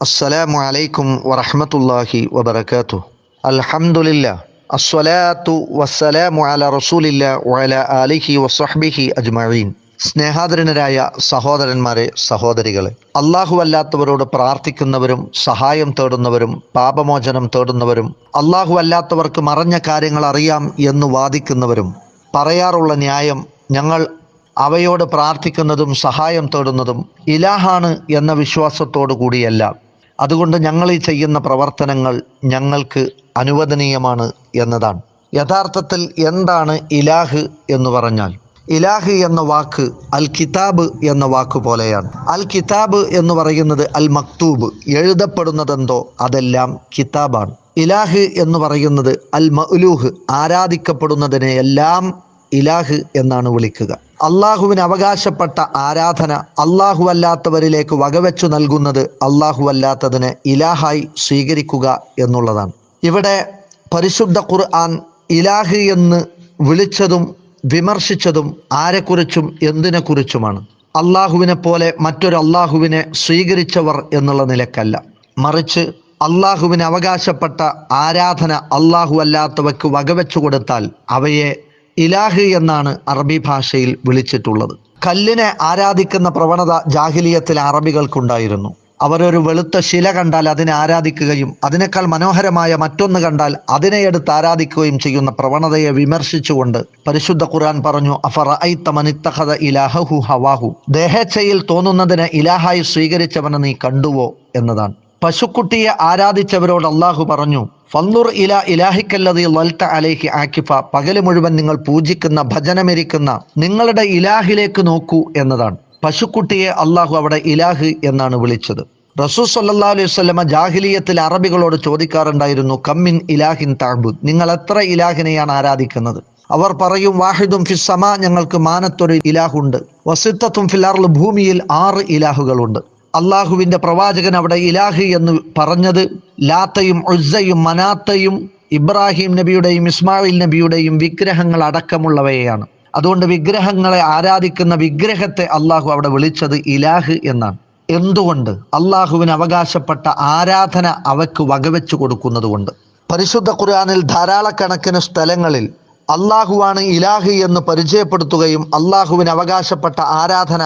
അസ്സലാമു അലൈക്കും വറഹമത്തല്ലാഹി വബർക്കാത്തു അൽഹംദുലില്ല. അസ്വലാത്തു വസ്സലാമു അല റസൂലില്ല വല അലിഹി വസ്വഹ്ബിഹി അജ്മഈൻ. സ്നേഹാദരനരായ സഹോദരന്മാരെ സഹോദരികളെ അള്ളാഹു അല്ലാത്തവരോട് പ്രാർത്ഥിക്കുന്നവരും സഹായം തേടുന്നവരും പാപമോചനം തേടുന്നവരും അള്ളാഹു അല്ലാത്തവർക്ക് മറഞ്ഞ കാര്യങ്ങൾ അറിയാം എന്ന് വാദിക്കുന്നവരും പറയാറുള്ള ന്യായം ഞങ്ങൾ അവയോട് പ്രാർത്ഥിക്കുന്നതും സഹായം തേടുന്നതും ഇലാഹാണ് എന്ന വിശ്വാസത്തോടു കൂടിയല്ല അതുകൊണ്ട് ഞങ്ങൾ ഈ ചെയ്യുന്ന പ്രവർത്തനങ്ങൾ ഞങ്ങൾക്ക് അനുവദനീയമാണ് എന്നതാണ്. യഥാർത്ഥത്തിൽ എന്താണ് ഇലാഹ് എന്ന് പറഞ്ഞാൽ ഇലാഹ് എന്ന വാക്ക് അൽ കിതാബ് എന്ന വാക്ക് പോലെയാണ്. അൽ കിതാബ് എന്ന് പറയുന്നത് അൽ മക്തൂബ് എഴുതപ്പെടുന്നതെന്തോ അതെല്ലാം കിതാബാണ്. ഇലാഹ് എന്ന് പറയുന്നത് അൽ മഅ്ലൂഹ് ആരാധിക്കപ്പെടുന്നതിനെ എല്ലാം ഇലാഹ് എന്നാണ് വിളിക്കുക. അള്ളാഹുവിന് അവകാശപ്പെട്ട ആരാധന അള്ളാഹു അല്ലാത്തവരിലേക്ക് വകവെച്ചു നൽകുന്നത് അള്ളാഹു അല്ലാത്തതിന് ഇലാഹായി സ്വീകരിക്കുക എന്നുള്ളതാണ്. ഇവിടെ പരിശുദ്ധ ഖുർആൻ ഇലാഹ് എന്ന് വിളിച്ചതും വിമർശിച്ചതും ആരെക്കുറിച്ചും എന്തിനെക്കുറിച്ചുമാണ്? അള്ളാഹുവിനെ പോലെ മറ്റൊരു അള്ളാഹുവിനെ സ്വീകരിച്ചവർ എന്നുള്ള നിലക്കല്ല. മറിച്ച് അള്ളാഹുവിന് അവകാശപ്പെട്ട ആരാധന അള്ളാഹു അല്ലാത്തവയ്ക്ക് വകവെച്ചു കൊടുത്താൽ അവയെ ഇലാഹ് എന്നാണ് അറബി ഭാഷയിൽ വിളിച്ചിട്ടുള്ളത്. കല്ലിനെ ആരാധിക്കുന്ന പ്രവണത ജാഹിലിയത്തിലെ അറബികൾക്കുണ്ടായിരുന്നു. അവരൊരു വെളുത്ത ശില കണ്ടാൽ അതിനെ ആരാധിക്കുകയും അതിനേക്കാൾ മനോഹരമായ മറ്റൊന്ന് കണ്ടാൽ അതിനെ എടുത്ത് ആരാധിക്കുകയും ചെയ്യുന്ന പ്രവണതയെ വിമർശിച്ചുകൊണ്ട് പരിശുദ്ധ ഖുർആൻ പറഞ്ഞു അഫറ ഹവാഹു. ദേഹേച്ഛയിൽ തോന്നുന്നതിനെ ഇലാഹായി സ്വീകരിച്ചവനെ നീ കണ്ടുവോ എന്നതാണ്. പശുക്കുട്ടിയെ ആരാധിച്ചവരോട് അള്ളാഹു പറഞ്ഞു ഫന്നുർ ഇല ഇലാഹിക്കല്ലതി ലൽത്ത അലേഹി ആക്കിഫ പകൽ മുഴുവൻ നിങ്ങൾ പൂജിക്കുന്ന ഭജനമിരിക്കുന്ന നിങ്ങളുടെ ഇലാഹിലേക്ക് നോക്കൂ എന്നതാണ്. പശുക്കുട്ടിയെ അള്ളാഹു അവിടെ ഇലാഹ് എന്നാണ് വിളിച്ചത്. റസൂൽ സല്ലാ അലൈഹി സ്വലമ ജാഹിലിയത്തിൽ അറബികളോട് ചോദിക്കാറുണ്ടായിരുന്നു കമ്മിൻ ഇലാഹിൻ താബുദ് നിങ്ങൾ എത്ര ഇലാഹിനെയാണ് ആരാധിക്കുന്നത്? അവർ പറയും വാഹിദും ഫിസ്സമ ഞങ്ങൾക്ക് മാനത്തൊരു ഇലാഹുണ്ട്. വസിത്തത്തും ഫിലാറിൽ ഭൂമിയിൽ ആറ് ഇലാഹുകളുണ്ട്. അള്ളാഹുവിന്റെ പ്രവാചകൻ അവിടെ ഇലാഹ് എന്ന് പറഞ്ഞത് ലാത്തയും ഉസ്സയും മനാത്തയും ഇബ്രാഹിം നബിയുടെയും ഇസ്മായിൽ നബിയുടെയും വിഗ്രഹങ്ങൾ അടക്കമുള്ളവയാണ് അതുകൊണ്ട് വിഗ്രഹങ്ങളെ ആരാധിക്കുന്ന വിഗ്രഹത്തെ അള്ളാഹു അവിടെ വിളിച്ചത് ഇലാഹ് എന്നാണ്. എന്തുകൊണ്ട്? അള്ളാഹുവിന് അവകാശപ്പെട്ട ആരാധന അവയ്ക്ക് വകവെച്ചു കൊടുക്കുന്നത് കൊണ്ട്. പരിശുദ്ധ ഖുർആാനിൽ ധാരാളക്കണക്കിന് സ്ഥലങ്ങളിൽ അള്ളാഹുവാണ് ഇലാഹ് എന്ന് പരിചയപ്പെടുത്തുകയും അള്ളാഹുവിന് അവകാശപ്പെട്ട ആരാധന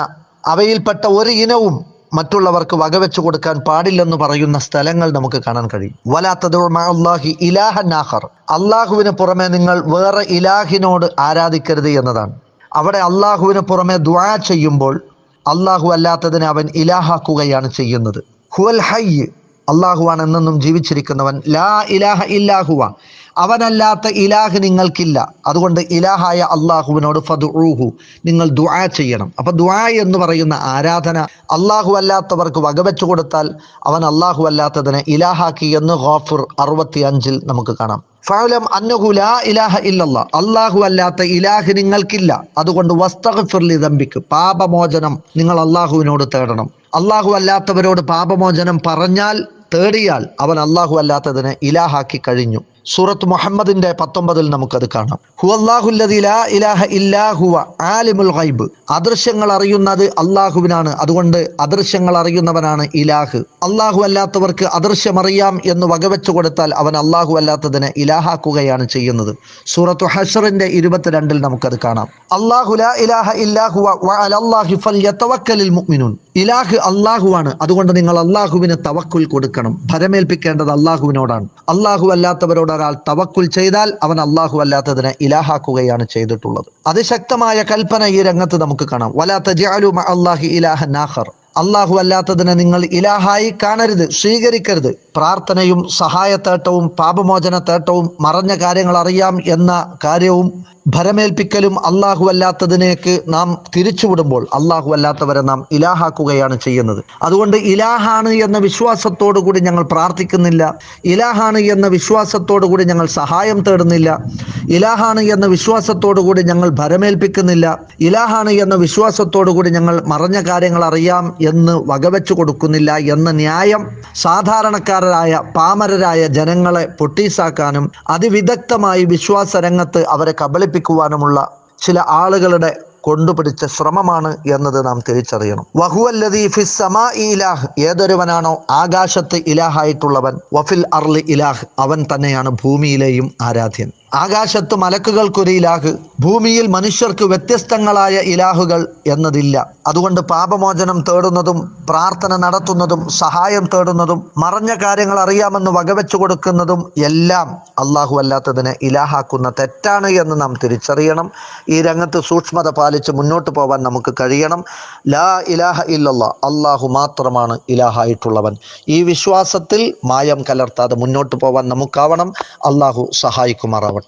അവയിൽപ്പെട്ട ഒരു ഇനവും മറ്റുള്ളവർക്ക് വകവെച്ചു കൊടുക്കാൻ പാടില്ലെന്ന് പറയുന്ന സ്ഥലങ്ങൾ നമുക്ക് കാണാൻ കഴിയും. വലാത്തതുഹി ഇലാഹന്നാഹർ അള്ളാഹുവിന് പുറമെ നിങ്ങൾ വേറെ ഇലാഹിനോട് ആരാധിക്കരുത് എന്നതാണ്. അവിടെ അള്ളാഹുവിന് പുറമെ ദ്വാ ചെയ്യുമ്പോൾ അള്ളാഹു അല്ലാത്തതിനെ അവൻ ഇലാഹാക്കുകയാണ് ചെയ്യുന്നത്. ഹുവൽ ഹൈ അള്ളാഹുവാണ് എന്നെന്നും ജീവിച്ചിരിക്കുന്നവൻ. ലാ ഇലാഹ ഇല്ലാഹുവ അവനല്ലാത്ത ഇലാഹ് നിങ്ങൾക്കില്ല. അതുകൊണ്ട് ഇലാഹായ അള്ളാഹുവിനോട് ഫതുഹു നിങ്ങൾ ദുആ ചെയ്യണം. അപ്പൊ ദുആ എന്ന് പറയുന്ന ആരാധന അള്ളാഹു അല്ലാത്തവർക്ക് വകവെച്ചു കൊടുത്താൽ അവൻ അള്ളാഹു അല്ലാത്തതിനെ ഇലാഹാക്കി എന്ന് ഗോഫുർ അറുപത്തി അഞ്ചിൽ നമുക്ക് കാണാം. ഫഅലം അന്നഹു ലാ ഇലാഹ ഇല്ലല്ലാ. അള്ളാഹു അല്ലാത്ത ഇലാഹ് നിങ്ങൾക്കില്ല. അതുകൊണ്ട് വസ്തഗ്ഫിർ ദമ്പിക്ക് പാപമോചനം നിങ്ങൾ അള്ളാഹുവിനോട് തേടണം. അള്ളാഹു അല്ലാത്തവരോട് പാപമോചനം പറഞ്ഞാൽ തേടിയാൽ അവൻ അള്ളാഹു അല്ലാത്തതിനെ ഇലാഹാക്കി കഴിഞ്ഞു. സൂറത്ത് മുഹമ്മദിന്റെ പത്തൊമ്പതിൽ നമുക്കത് കാണാം. ആലിമുൽ ഗൈബ്. അദൃശ്യങ്ങൾ അറിയുന്നത് അള്ളാഹുവിനാണ് അതുകൊണ്ട് അദൃശ്യങ്ങൾ അറിയുന്നവനാണ് ഇലാഹ്. അള്ളാഹു അല്ലാത്തവർക്ക് അദൃശ്യം അറിയാം എന്ന് വകവെച്ചു കൊടുത്താൽ അവൻ അള്ളാഹു അല്ലാത്തതിനെ ഇലാഹാക്കുകയാണ് ചെയ്യുന്നത്. സൂറത്ത് ഹഷറിന്റെ ഇരുപത്തിരണ്ടിൽ നമുക്കത് കാണാം. അള്ളാഹു ഇലാഹ ഇലാഹ് അള്ളാഹുവാണ് അതുകൊണ്ട് നിങ്ങൾ അള്ളാഹുവിന് തവക്കുൽ കൊടുക്കണം. ഭരമേൽപ്പിക്കേണ്ടത് അള്ളാഹുവിനോടാണ് അള്ളാഹു അല്ലാത്തവരോട് ഒരാൾ തവക്കുൽ ചെയ്താൽ അവൻ അള്ളാഹു അല്ലാത്തതിനെ ഇലാഹാക്കുകയാണ് ചെയ്തിട്ടുള്ളത്. അതിശക്തമായ കൽപ്പന ഈ രംഗത്ത് നമുക്ക് കാണാം. വലാത്ത ജാലു അള്ളാഹി ഇലാഹ നാഹർ അള്ളാഹു അല്ലാത്തതിനെ നിങ്ങൾ ഇലാഹായി കാണരുത് സ്വീകരിക്കരുത്. പ്രാർത്ഥനയും സഹായത്തേട്ടവും പാപമോചന തേട്ടവും മറഞ്ഞ കാര്യങ്ങൾ അറിയാം എന്ന കാര്യവും ഭരമേൽപ്പിക്കലും അള്ളാഹു അല്ലാത്തതിനേക്ക് നാം തിരിച്ചുവിടുമ്പോൾ അള്ളാഹു അല്ലാത്തവരെ നാം ഇലാഹാക്കുകയാണ് ചെയ്യുന്നത്. അതുകൊണ്ട് ഇലാഹാണ് എന്ന വിശ്വാസത്തോടു കൂടി ഞങ്ങൾ പ്രാർത്ഥിക്കുന്നില്ല. ഇലാഹാണ് എന്ന വിശ്വാസത്തോടു കൂടി ഞങ്ങൾ സഹായം തേടുന്നില്ല. ഇലാഹാണ് എന്ന വിശ്വാസത്തോടു കൂടി ഞങ്ങൾ ഭരമേൽപ്പിക്കുന്നില്ല. ഇലാഹാണ് എന്ന വിശ്വാസത്തോടു കൂടി ഞങ്ങൾ മറഞ്ഞ കാര്യങ്ങൾ അറിയാം എന്ന് വകവെച്ചു കൊടുക്കുന്നില്ല എന്ന ന്യായം സാധാരണക്കാരായ പാമരരായ ജനങ്ങളെ പൊട്ടീസാക്കാനും അതിവിദഗ്ധമായി വിശ്വാസ രംഗത്ത് അവരെ കബളിപ്പിക്കുവാനുമുള്ള ചില ആളുകളുടെ കൊണ്ടുപിടിച്ച ശ്രമമാണ് എന്നത് നാം തിരിച്ചറിയണം. വഹുവല്ലദീ ഫിസ് സമാഇ ഇലാഹ് ഏതൊരുവനാണോ ആകാശത്ത് ഇലാഹായിട്ടുള്ളവൻ വഫിൽ അർലി ഇലാഹ് അവൻ തന്നെയാണ് ഭൂമിയിലെയും ആരാധ്യൻ. ആകാശത്ത് മലക്കുകൾക്കൊരു ഇലാഹ് ഭൂമിയിൽ മനുഷ്യർക്ക് വ്യത്യസ്തങ്ങളായ ഇലാഹുകൾ എന്നതില്ല. അതുകൊണ്ട് പാപമോചനം തേടുന്നതും പ്രാർത്ഥന നടത്തുന്നതും സഹായം തേടുന്നതും മറഞ്ഞ കാര്യങ്ങൾ അറിയാമെന്ന് വകവെച്ചു കൊടുക്കുന്നതും എല്ലാം അള്ളാഹു അല്ലാത്തതിനെ ഇലാഹാക്കുന്ന തെറ്റാണ് എന്ന് നാം തിരിച്ചറിയണം. ഈ രംഗത്ത് സൂക്ഷ്മത പാലിച്ച് മുന്നോട്ട് പോവാൻ നമുക്ക് കഴിയണം. ലാ ഇലാഹ ഇല്ലല്ലാ അള്ളാഹു മാത്രമാണ് ഇലാഹായിട്ടുള്ളവൻ. ഈ വിശ്വാസത്തിൽ മായം കലർത്താതെ മുന്നോട്ട് പോകാൻ നമുക്കാവണം. അള്ളാഹു സഹായിക്കുമാറാവട്ടെ.